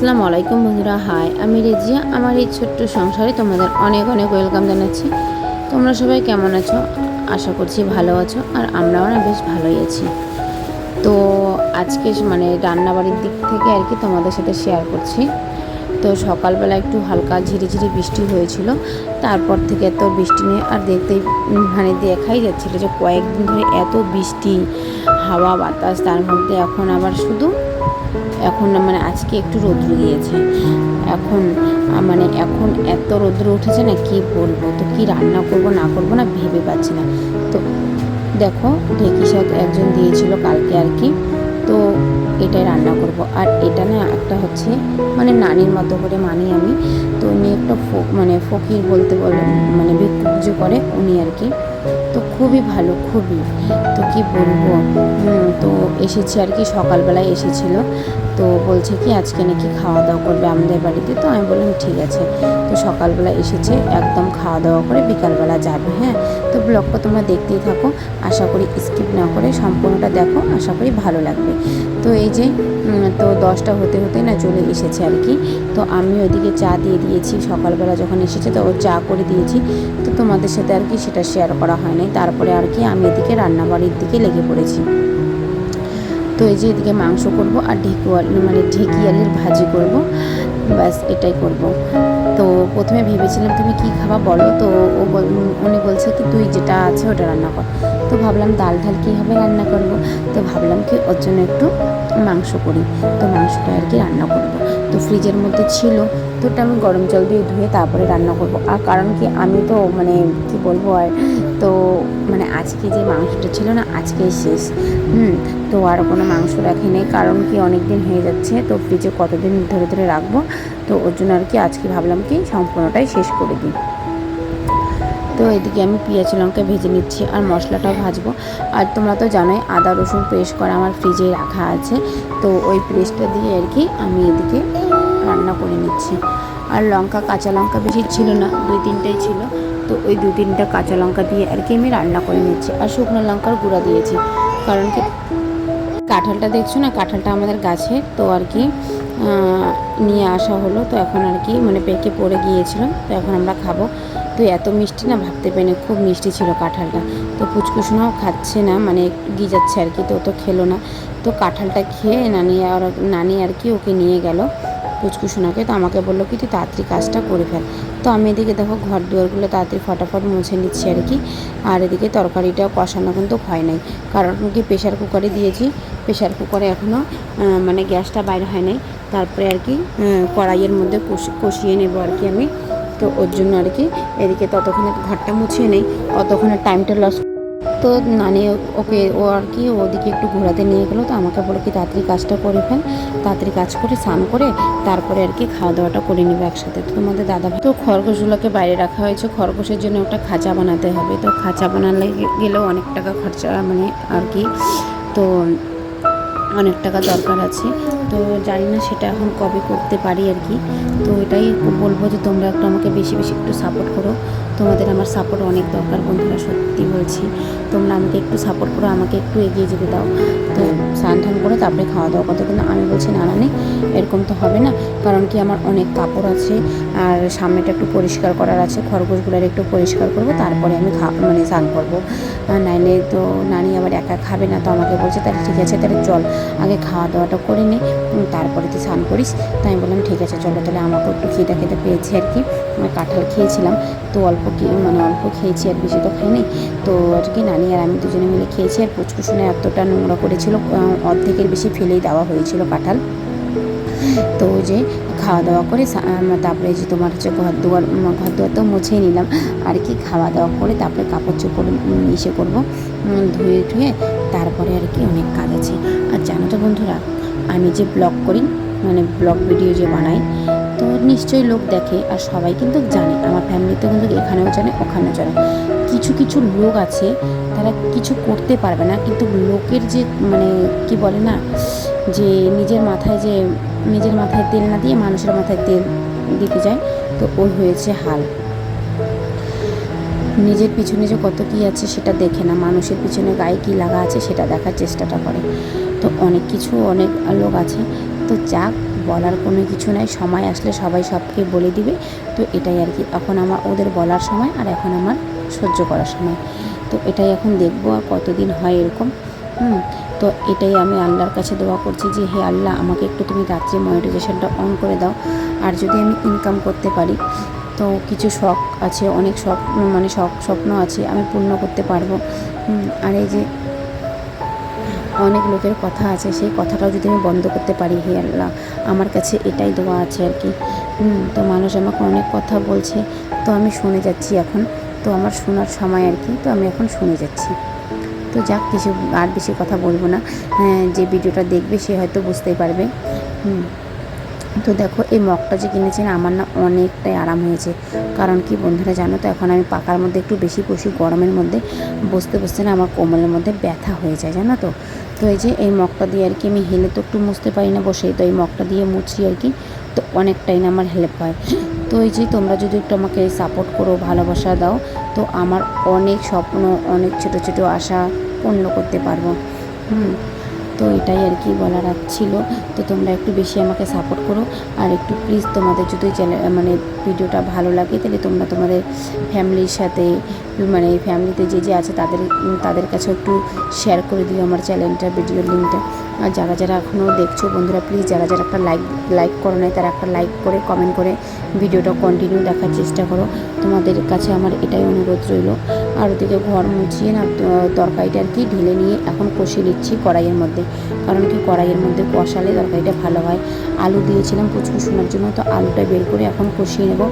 আসসালামু আলাইকুম বন্ধুরা, হাই। আমি রেজিয়া, আমার এই ছোট্ট সংসারে তোমাদের অনেক অনেক ওয়েলকাম জানাচ্ছি। তোমরা সবাই কেমন আছো? আশা করছি ভালো আছো, আর আমরাও না বেশ ভালোই আছি। তো আজকে মানে রান্নাবাড়ির দিক থেকে আর কি তোমাদের সাথে শেয়ার করছি। তো সকালবেলা একটু হালকা ঝিরিঝিরি বৃষ্টি হয়েছিল। তারপর থেকে এত বৃষ্টি নিয়ে আর দেখতেই মানে দেখাই যাচ্ছিল যে কয়েকদিন ধরে এত বৃষ্টি, হাওয়া, বাতাস, তার মধ্যে এখন আবার শুধু, এখন মানে আজকে একটু রৌদ্র দিয়েছে। এখন মানে এখন এত রৌদ্র উঠেছে না, কি বলব? তো কি রান্না করব, না করব না ভেবে পাচ্ছি না। তো দেখো, ঢেকি শাক একজন দিয়েছিল কালকে আর কি। তো এটাই রান্না করব। আর এটা না একটা হচ্ছে মানে নানির মতো করে মানি আমি। তো উনি একটা মানে ফকির বলতে বলে মানে ভিক্ষুক যে করে উনি আর কি। তো খুবই ভালো, খুবই। তো কি বলব? তো এসেছে আর কি, সকালবেলায় এসেছিল। তো বলছে কি, আজকে নাকি খাওয়া দাওয়া করবে আমাদের বাড়িতে। তো আমি বললাম, ঠিক আছে। তো সকালবেলা এসেছে, একদম খাওয়া দাওয়া করে বিকালবেলা যাবে হ্যাঁ? তো ব্লগটা তোমরা দেখতেই থাকো। আশা করি স্কিপ না করে সম্পূর্ণটা দেখো, আশা করি ভালো লাগবে। তো এই যে তো দশটা হতে হতে না চলে এসেছে আর কি। তো আমি ওইদিকে চা দিয়ে দিয়েছি, সকালবেলা যখন এসেছে তো ও চা করে দিয়েছি। তো তোমাদের সাথে আর কি সেটা শেয়ার করা হয়নি তারপরে আর কি আমি এদিকে রান্নাবাড়ির দিকে লেগে পড়েছি। তো এই যে এদিকে মাংস করব আর ঢেকুয়াল মানে ঢেকিয়ালির ভাজি করব। ব্যাস, এটাই করব। তো প্রথমে ভেবেছিলাম, তুমি কি খাবা বলো? তো ও উনি বলছে কি তুই যেটা আছে ওটা রান্না কর। তো ভাবলাম ডাল ঢাল কীভাবে রান্না করব? তো ভাবলাম কি, ওর জন্য একটু মাংস করি। তো মাংসটা আর কি রান্না করব। তো ফ্রিজের মধ্যে ছিল, তো ওটা আমি গরম জল দিয়ে ধুয়ে তারপরে রান্না করব। আর কারণ কি, আমি তো মানে কি বলব আর, তো মানে আজকে যে মাংসটা ছিল না আজকেই শেষ। হুম, তো আর কোনো মাংস রাখি নেই। কারণ কি অনেক দিন হয়ে যাচ্ছে, তো ফ্রিজে কতদিন ধরে ধরে রাখব? তো ওর জন্য আর কি আজকে ভাবলাম কি সম্পূর্ণটাই শেষ করে দিই। তো এদিকে আমি পেঁয়াজ লঙ্কা ভেজে নিচ্ছি আর মশলাটাও ভাজবো। আর তোমরা তো জানোই, আদা, রসুন পেস্ট করা আমার ফ্রিজে রাখা আছে। তো ওই পেস্টটা দিয়ে আর কি আমি এদিকে রান্না করে নিচ্ছি। আর লঙ্কা, কাঁচা লঙ্কা বেশি ছিল না, দুই তিনটাই ছিল। তো ওই দু তিনটা কাঁচা লঙ্কা দিয়ে আর কি আমি রান্না করে নিচ্ছি। আর শুকনো লঙ্কার গুঁড়া দিয়েছি। কারণ কি, কাঁঠালটা দেখছ না? কাঁঠালটা আমাদের গাছে। তো আর কি নিয়ে আসা হলো। তো এখন আর কি মানে পেকে পড়ে গিয়েছিল। তো এখন আমরা খাব। তো এত মিষ্টি না ভাবতে পারিনি খুব মিষ্টি ছিল কাঁঠালটা। তো পুচকুসোনাও খাচ্ছে না মানে গিজাচ্ছে আর কি, তো তো খেলো না। তো কাঁঠালটা খেয়ে নানি আর নানি আর কি ওকে নিয়ে গেল পুচকুসোনাকে। তো আমাকে বলল কি, তুই তাড়াতাড়ি কাজটা করে ফেল। তো আমি এদিকে দেখো ঘর দুয়ারগুলো তাড়াতাড়ি ফটাফট মুছে নিচ্ছি আর কি। আর এদিকে তরকারিটা কষানো কিন্তু হয় নাই। কারণ কি প্রেশার কুকারে দিয়েছি। প্রেশার কুকারে এখনও মানে গ্যাসটা বাইরে হয় নাই। তারপরে আর কি কড়াইয়ের মধ্যে কষি- কষিয়ে নেব আর কি আমি। তো ওর জন্য আর কি এদিকে ততক্ষণে ঘরটা মুছিয়ে নেই, অতক্ষণে টাইমটা লস তো নানি ওকে ও আর কি ওদিকে একটু ঘোরাতে নিয়ে গেলো, তো আমাকে বলো কি তাড়াতাড়ি কাজটা করে ফেল। তাড়াতাড়ি কাজ করে, স্নান করে, তারপরে আর কি খাওয়া দাওয়াটা করে নেবে একসাথে। তো তোমাদের দাদা তো খরগোশগুলোকে বাইরে রাখা হয়েছে, খরগোশের জন্য একটা খাঁচা বানাতে হবে। তো খাঁচা বানালে গেলেও অনেক টাকা খরচা মানে আর কি। তো অনেক টাকা দরকার আছে। তো জানি না সেটা এখন কবে করতে পারি আর কি। তো এটাই বলব যে তোমরা একটু আমাকে বেশি বেশি একটু সাপোর্ট করো। তোমাদের আমার সাপোর্ট অনেক দরকার বন্ধুরা, সত্যি বলছি। তোমরা আমাকে একটু সাপোর্ট করো, আমাকে একটু এগিয়ে যেতে দাও। তো স্নান টান করে তারপরে খাওয়া দাওয়া করতে। কিন্তু আমি বলছি, না নেই এরকম তো হবে না। কারণ কি আমার অনেক কাপড় আছে, আর সামনেটা একটু পরিষ্কার করার আছে। খরগোশগুলোর একটু পরিষ্কার করব, তারপরে আমি খা মানে স্নান করব। নাইলে তো নানি আবার একা খাবে না, তো আমাকে বলছে, তাহলে ঠিক আছে, তাহলে চল, আগে খাওয়া দাওয়াটা করে নে তারপরে তুই স্নান করিস। তাই আমি বললাম, ঠিক আছে, চলো, তাহলে আমাকেও একটু খেতে খেতে পেয়েছি আর কি। কাঁঠাল খেয়েছিলাম, তো অল্প মানে অল্প খেয়েছি আর বেশি তো খাইনি। তো আর কি নানি আর আমি দুজনে মিলে খেয়েছি আর পুচকুসুনে এতটা নোংরা করেছিল অর্ধেকের বেশি ফেলেই দেওয়া হয়েছিল কাঁঠাল। তো যে খাওয়া দাওয়া করে তারপরে যে তোমার হচ্ছে ঘর দুয়ার ঘর দুয়ার তো মুছেই নিলাম। আর কি খাওয়া দাওয়া করে তারপরে কাপড় চোপড় ইসে করব ধুয়ে ধুয়ে তারপরে আর কি অনেক কাজ আছে। আর জানো তো বন্ধুরা, আমি যে ব্লগ করি মানে ব্লগ ভিডিও যে বানাই তো নিশ্চয়ই লোক দেখে আর সবাই কিন্তু জানে। আমার ফ্যামিলিতে কিন্তু এখানেও জানে, ওখানেও জানে। কিছু কিছু লোক আছে, তারা কিছু করতে পারবে না। কিন্তু লোকের যে মানে কি বলে না, যে নিজের মাথায় যে নিজের মাথায় তেল না দিয়ে মানুষের মাথায় তেল দিতে যায়, তো ওই হয়েছে হাল। নিজের পিছনে যে কত কী আছে সেটা দেখে না। মানুষের পিছনে গায়ে কী লাগা আছে সেটা দেখার চেষ্টাটা করে। তো অনেক কিছু অনেক লোক আছে। তো যাক বলার কোনো কিছু নাই। সময় আসলে সবাই সবকে বলে দিবে। তো এটাই আর কি। এখন আমার ওদের বলার সময় আর এখন আমার সহ্য করার সময়। তো এটাই এখন দেখব আর কতদিন হয় এরকম। হুম, তো এটাই আমি আল্লাহর কাছে দোয়া করছি যে, হে আল্লাহ, আমাকে একটু তুমি রাত্রে মনিটাইজেশনটা অন করে দাও। আর যদি আমি ইনকাম করতে পারি, তো কিছু শখ আছে, অনেক শখ মানে শখ, স্বপ্ন আছে, আমি পূর্ণ করতে পারব। আর এই যে অনেক লোকের কথা আছে সেই কথাটাও যদি আমি বন্ধ করতে পারি হে আল্লাহ আমার কাছে এটাই দোয়া আছে আর কি। তো মানুষ আমাকে অনেক কথা বলছে তো আমি শুনে যাচ্ছি এখন তো আমার শোনার সময় আর কি তো আমি এখন শুনে যাচ্ছি। তো যাক কিছু আর বেশি কথা বলব না। হ্যাঁ, যে ভিডিওটা দেখবে সে হয়তো বুঝতেই পারবে। হুম। তো দেখো, এই মগটা যে কিনেছেন, আমার না অনেকটাই আরাম হয়েছে। কারণ কি বন্ধুরা, জানো তো, এখন আমি পাকার মধ্যে একটু বেশি বসি গরমের মধ্যে বসতে বসতে না আমার কোমরের মধ্যে ব্যথা হয়ে যায়, জানো তো। তো এই যে, এই মগটা দিয়ে আর কি আমি হেলে তো একটু মুছতে পারি না বসে তো এই মগটা দিয়ে মুছি আর কি, তো অনেকটাই না আমার হেল্প হয়। তো এই যে, তোমরা যদি একটু আমাকে সাপোর্ট করো, ভালোবাসা দাও, তো আমার অনেক স্বপ্ন, অনেক ছোট ছোট আশা পূর্ণ করতে পারব। হুম। তো এটাই আর কি বলার ছিল। তো তোমরা একটু বেশি আমাকে সাপোর্ট করো। আর একটু প্লিজ তোমাদের যদি চ্যানেল মানে ভিডিওটা ভালো লাগে, তাহলে তোমরা তোমাদের ফ্যামিলির সাথে মানে ফ্যামিলিতে যে যে আছে তাদের তাদের কাছে একটু শেয়ার করে দিও আমার চ্যানেলটা ভিডিওর লিঙ্কটা আর যারা যারা এখনও দেখছ বন্ধুরা প্লিজ যারা যারা একটা লাইক লাইক করো নাই, তারা একটা লাইক করে কমেন্ট করে ভিডিওটা কন্টিনিউ দেখার চেষ্টা করো। তোমাদের কাছে আমার এটাই অনুরোধ রইল। আর ওদিকে ঘর মুছিয়ে না তরকারিটা আর কি ঢেলে নিয়ে এখন কষিয়ে নিচ্ছি কড়াইয়ের মধ্যে। কারণ কি কড়াইয়ের মধ্যে কষালে তরকারিটা ভালো হয়। আলু দিয়েছিলাম কুচকু শোনার জন্য, তো আলুটা বের করে এখন কষিয়ে নেব।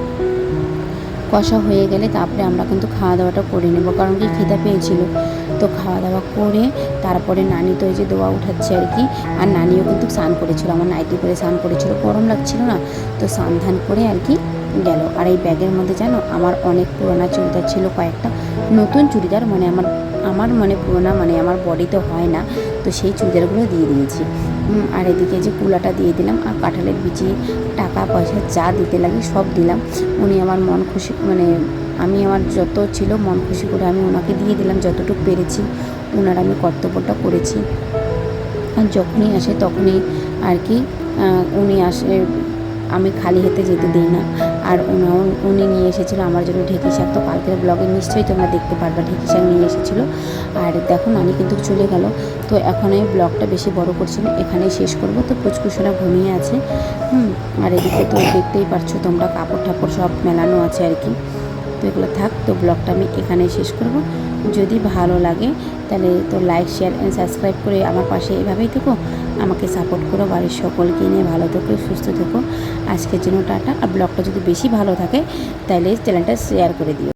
কষা হয়ে গেলে তারপরে আমরা কিন্তু খাওয়া দাওয়াটা করে নেব, কারণ কি খিদা পেয়েছিল। তো খাওয়া দাওয়া করে তারপরে নানি তো এই যে দোয়া উঠাচ্ছে আর কি। আর নানিও কিন্তু স্নান করেছিল, আমার নাইটি করে স্নান করেছিল, গরম লাগছিল না। তো স্নান ধান করে আর কি গেল। আর এই ব্যাগের মধ্যে জানো, আমার অনেক পুরোনো চুড়িদার ছিল, কয়েকটা নতুন চুড়িদার মানে আমার আমার মানে পুরোনো মানে আমার বডিতে হয় না। তো সেই চুড়িদারগুলো দিয়ে দিয়েছি। আর এদিকে যে কুলাটা দিয়ে দিলাম, আর কাঁঠালের বিচি টাকা পয়সা যা দিতে লাগে সব দিলাম। উনি আমার মন খুশি মানে আমি আমার যত ছিল মন খুশি করে আমি ওনাকে দিয়ে দিলাম, যতটুকু পেরেছি, ওনার আমি কর্তব্যটা করেছি। আর যখনই আসে তখনই আর কি উনি আসে, আমি খালি হাতে যেতে দিই না। আর উনাও উনি নিয়ে এসেছিল আমার জন্য ঢেঁকি শাক। তো কালকের ব্লগে নিশ্চয়ই তোমরা দেখতে পারবে, ঢেঁকি শাক নিয়ে এসেছিল। আর দেখো, নানি কিন্তু চলে গেল। তো এখন আমি ব্লগটা বেশি বড় করছি না, এখানেই শেষ করব। তো পুচকুসোনা ঘুমিয়ে আছে। হুম, আর এদিকে তো দেখতেই পারছ তোমরা কাপড় ঠাপড় সব মেলানো আছে আর কি। তো এগুলো থাক, তো ব্লগটা আমি এখানে শেষ করব। যদি ভালো লাগে, তাহলে তো লাইক শেয়ার অ্যান্ড সাবস্ক্রাইব করে আমার পাশে এভাবেই থেকো। আমাকে সাপোর্ট করো, বাড়ির সকলকে নিয়ে ভালো থেকো, সুস্থ থেকো। আজকের জন্য টাটা। আর ব্লগটা যদি বেশি ভালো থাকে, তাহলে চ্যানেলটা শেয়ার করে দিও।